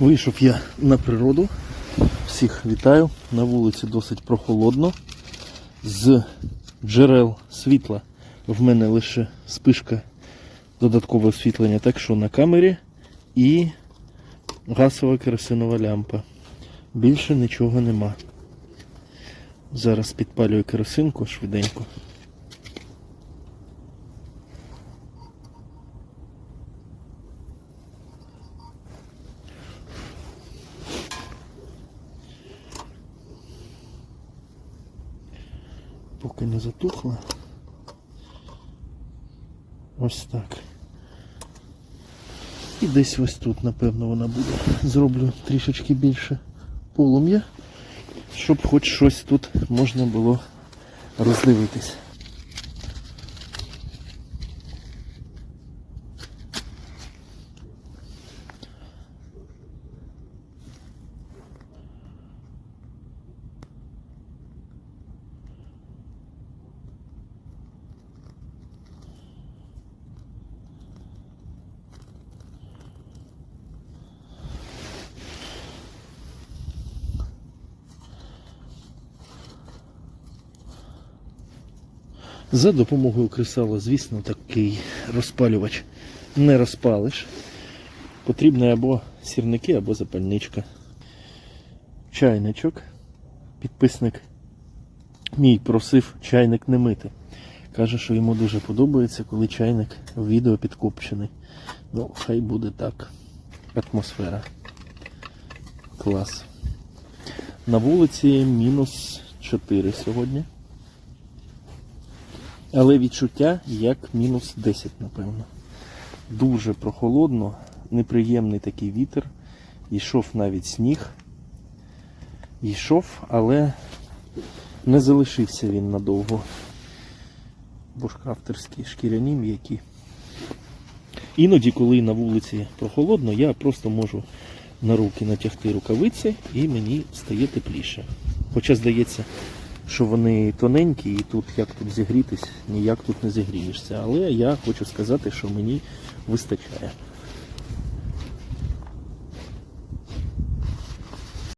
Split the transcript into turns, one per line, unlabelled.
Вийшов я на природу. Всіх вітаю. На вулиці досить прохолодно. З джерел світла в мене лише спишка додаткове освітлення, так що на камері і газова керосинова лямпа. Більше нічого нема. Зараз підпалюю керосинку швиденько. Поки не затухла. Ось так. І десь ось тут, напевно, вона буде. Зроблю трішечки більше полум'я, щоб хоч щось тут можна було роздивитись. За допомогою кресала, звісно, такий розпалювач не розпалиш. Потрібні або сірники, або запальничка. Чайничок. Підписник мій просив чайник не мити. Каже, що йому дуже подобається, коли чайник в відео підкопчений. Ну, хай буде так. Атмосфера. Клас. На вулиці мінус 4 сьогодні. Але відчуття як мінус 10, напевно. Дуже прохолодно, неприємний такий вітер. Йшов навіть сніг. Йшов, але не залишився він надовго. Бушкрафтерські шкіряні м'які. Іноді, коли на вулиці прохолодно, я просто можу на руки натягти рукавиці і мені стає тепліше. Хоча здається, що вони тоненькі і тут як тут зігрітись, ніяк тут не зігрієшся. Але я хочу сказати, що мені вистачає.